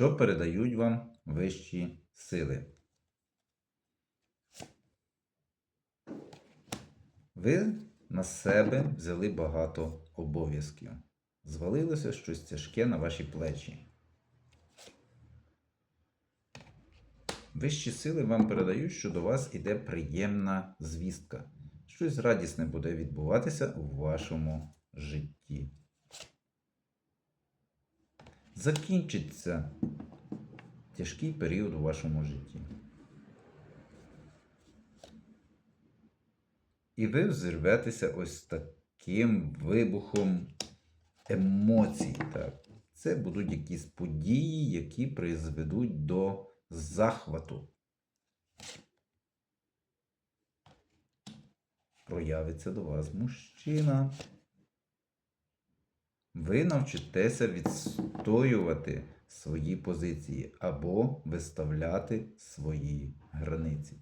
що передають вам вищі сили. Ви на себе взяли багато обов'язків. Звалилося щось тяжке на ваші плечі. Вищі сили вам передають, що до вас іде приємна звістка. Щось радісне буде відбуватися у вашому житті. Закінчиться тяжкий період у вашому житті. І ви взірветеся ось таким вибухом емоцій. Так. Це будуть якісь події, які призведуть до захвату. Проявиться до вас мужчина. Ви навчитеся відстоювати свої позиції або виставляти свої границі.